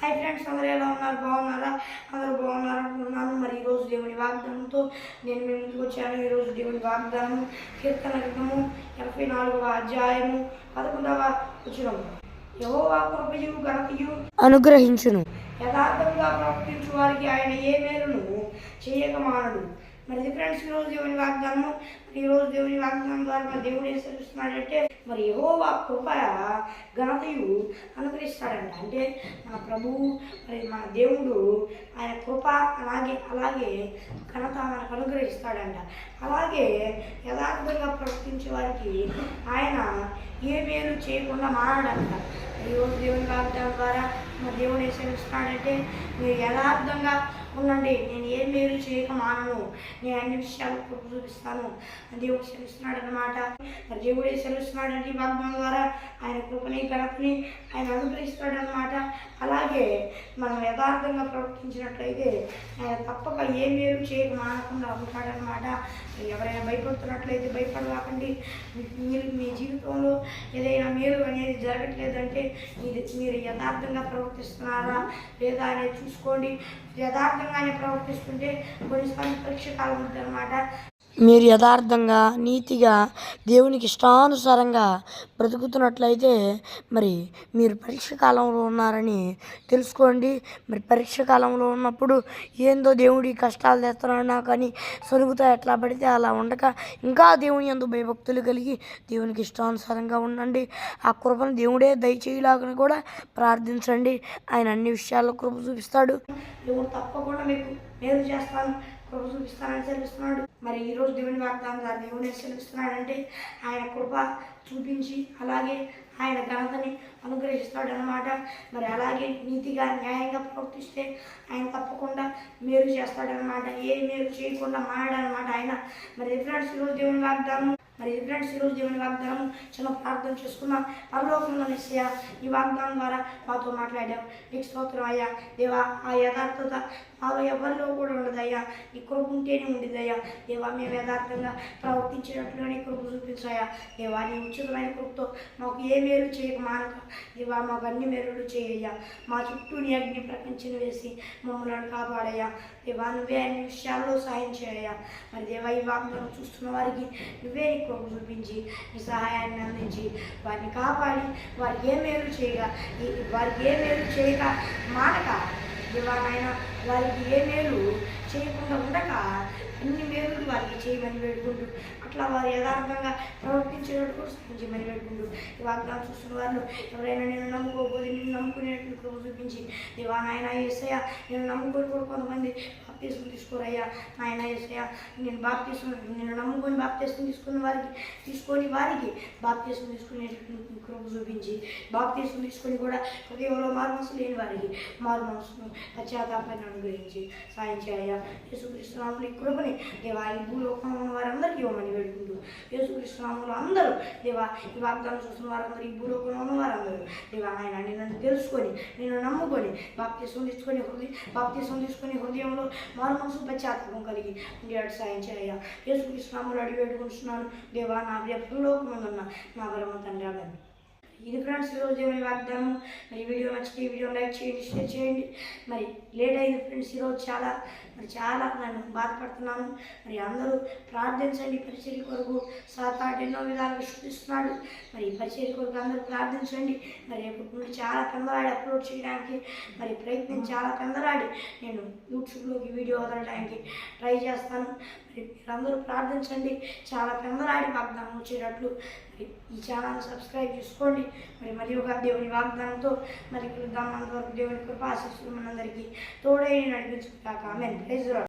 Hi friends అందరూ ఎలా ఉన్నారు? బాగున్నారా? అందరూ బాగున్నారు అనుకుంటున్నాను మరి ఈరోజు దేవుని వాగ్దానంతో నేను మీ ముందుకు వచ్చాను. ఈరోజు దేవుని వాగ్దానం కీర్తన గ్రంథము ఇరవై నాలుగవ అధ్యాయము పదకొండవ వచనం యెహోవా కృపయు ఘనతయు అనుగ్రహించును. యథార్థంగా ప్రవర్తించు వారికి ఆయన ఏ మేలును చేయక మానడు. మరి ఫ్రెండ్స్ ఈరోజు దేవుని వాగ్దానము మరి ఈరోజు దేవుని వాగ్దానం ద్వారా మరి దేవుడు ఏం చూస్తున్నాడంటే మరి ఆ కృప ఘనతయు అనుగ్రహిస్తాడంట. అంటే మన ప్రభువు మరి మన దేవుడు ఆయన కృప అలాగే అలాగే ఘనత మనకు అనుగ్రహిస్తాడంట. అలాగే యథార్థంగా ప్రవర్తించే వారికి ఆయన ఏ మేలు చేయకుండా మానడంట ఈరోజు దేవుని వాగ్దానం ద్వారా మన దేవుడు ఏం చూస్తున్నాడంటే మీరు యథార్థంగా ఉండండి నేను ఏ మేలు చేయక మానను. నేను అన్ని విషయాలు చూపిస్తాను. దేవుడు సెలవుస్తున్నాడు అనమాట దేవుడే సెలవుస్తున్నాడు అంటే వాగ్దానం ద్వారా ఆయన కృపని ఘనతని ఆయన అనుగ్రహిస్తాడు అనమాట అలాగే మనం యథార్థంగా ప్రవర్తించినట్లయితే ఆయన తప్పక ఏ మేలు చేయక మానకుండా ఉంటాడనమాట ఎవరైనా భయపడుతున్నట్లయితే భయపడవాకండి మీరు మీ జీవితంలో ఏదైనా మేలు అనేది జరగట్లేదంటే ఇది మీరు యథార్థంగా ప్రవర్తిస్తున్నారా లేదా అనేది చూసుకోండి. యథార్థంగానే ప్రవర్తిస్తుంటే కొన్నిసార్లు పరీక్ష కాలం ఉంటుంది అనమాట మీరు యథార్థంగా నీతిగా దేవునికి ఇష్టానుసారంగా బ్రతుకుతున్నట్లయితే మరి మీరు పరీక్ష కాలంలో ఉన్నారని తెలుసుకోండి. మరి పరీక్ష కాలంలో ఉన్నప్పుడు ఏందో దేవుడి కష్టాలు తెస్తున్నాడు నాకు అని సొరుగుతా ఎట్లా పడితే అలా ఉండక ఇంకా దేవుని ఎందు భయభక్తులు కలిగి దేవునికి ఇష్టానుసారంగా ఉండండి. ఆ కృపను దేవుడే దయచేయలాగని కూడా ప్రార్థించండి. ఆయన అన్ని విషయాల్లో కృప చూపిస్తాడు. దేవుడు తప్పకుండా మీకు మేలు చేస్తాను. కృప చూపిస్తానని సెలవిస్తున్నాడు. మరి ఈరోజు దేవుని వాగ్దానం ద్వారా దేవుని ఏం సెలవిస్తున్నాడంటే ఆయన కృప చూపించి అలాగే ఆయన ఘనతని అనుగ్రహిస్తాడు అనమాట మరి అలాగే నీతిగా న్యాయంగా ప్రవర్తిస్తే ఆయన తప్పకుండా మేలు చేస్తాడనమాట ఏ మేలు చేయకుండా మాడనమాట ఆయన. మరి ఫ్రెండ్స్ ఈరోజు దేవుని వాగ్దానం మరి ఫ్రెండ్స్ ఈరోజు దేవుని వాగ్దానం? చిన్న ప్రార్థన చేసుకున్నాం పరలోకంలో నిశ్చయ ఈ వాగ్దానం ద్వారా మాతో మాట్లాడాం నీకు స్తోత్రం అయ్యా. దేవా ఆ యథార్థత మాలో ఎవరిలో కూడా ఉండదయ్యా. నీ కృప ఉంటేనే ఉండిదయ్యా. దేవా మేము యథార్థంగా ప్రవర్తించినట్లుగానే కృప చూపించాయా. దేవా నీ ఉచితమైన కృపతో మాకు ఏ మేలు చేయక మానక. దేవా మాకు అన్ని మేలులు చేయయ్యా. మా చుట్టూ నీ అగ్ని ప్రపంచం వేసి మమ్మల్ని కాపాడయ్యా. దేవా నువ్వే అన్ని విషయాల్లో సాయం చేయయ్యా. మరి దేవా ఈ వాగ్దానం చూస్తున్న వారికి నువ్వే కృప చూపించి నీ సహాయాన్ని అందించి వారిని కాపాడి వారికి ఏ మేలు చేయగా వారికి ఏ మేలు చేయక మానక. దేవా వారికి ఏ మేలు చేయకుండా ఉండక అన్ని మేలు వారికి చేయమని వేడుకుంటూ అట్లా వారు యథార్థంగా ప్రవర్తించేటట్టు కూడా సాధించమని వేడుకుంటూ. ఈ వాగ్దానం చూస్తున్న వారు ఎవరైనా నేను నమ్ముకోకపోతే నేను కృప చూపించి దేవా నాయన ఏసయ్య నేను నమ్ముకొని కూడా కొంతమంది బాప్తీసం తీసుకోరయ్యా. నాయన ఏసయ్య నేను బాప్తీసం నేను నమ్ముకొని బాప్తీసం తీసుకున్న వారికి తీసుకొని వారికి బాప్తీసం తీసుకునేటట్లు కృప చూపించి బాప్తీసం తీసుకొని కూడా హృదయంలో మారు మనసు లేని వారికి మారు మనసును పశ్చాత్తాపాన్ని అనుగ్రహించి సాయం చేయ యేసుకృష్ణ ఈ కృపని దేవా ఈ భూలోకంలో ఉన్న వారందరికీ ఇవ్వమని వేడుకుంటూ యేసుకృష్ణరాములు అందరూ. దేవా ఈ వాగ్దానం చూస్తున్న వారందరూ ఈ భూలోకంలో ఉన్న వారందరూ. దేవా ఆయన నన్ను తెలుసుకొని నేను నమ్ముకొని బాప్తీసం తీసుకొని హృదయం బాప్తీసం తీసుకొని హృదయంలో మారు మనసు పశ్చాత్తాపం కలిగి ఉండేటట్టు సాయం చేయ యేసుకృష్ణరాములు అడిగి వేడుకుంటున్నాను దేవా నా భూలోకముందున్న నా పరమ తండ్రి ఆమెన్. ఇది ఫ్రెండ్స్ ఈరోజు ఏమైనా వాగ్దానం మరి వీడియో నచ్చితే ఈ వీడియో లైక్ చేయండి షేర్ చేయండి. మరి లేట్ అయింది ఫ్రెండ్స్ ఈరోజు చాలా మరి చాలా నేను బాధపడుతున్నాను. మరి అందరూ ప్రార్థించండి పరిచర్య కొరకు. సాతాడు ఎన్నో విధాలుగా సృష్టిస్తున్నాడు మరి ఈ పరిచర్య కొరకు అందరూ ప్రార్థించండి. మరి రేపటి చాలా పెందలాడి అప్లోడ్ చేయడానికి మరి ప్రయత్నం చాలా పెందలాడి నేను యూట్యూబ్లోకి వీడియో వదలడానికి ట్రై చేస్తాను. మరి మీరందరూ ప్రార్థించండి. చాలా పెందలాడి వాగ్దానం వచ్చేటట్లు ఈ ఛానల్ సబ్స్క్రైబ్ చేసుకోండి. మరి మరి ఒక దేవుని వాగ్దానంతో మరి కలుద్దాం. అంతవరకు దేవుని కృప ఆశిస్తున్న మనందరికీ తోడైన నడిపించుకుంటాక. ఆమె ప్రైజ్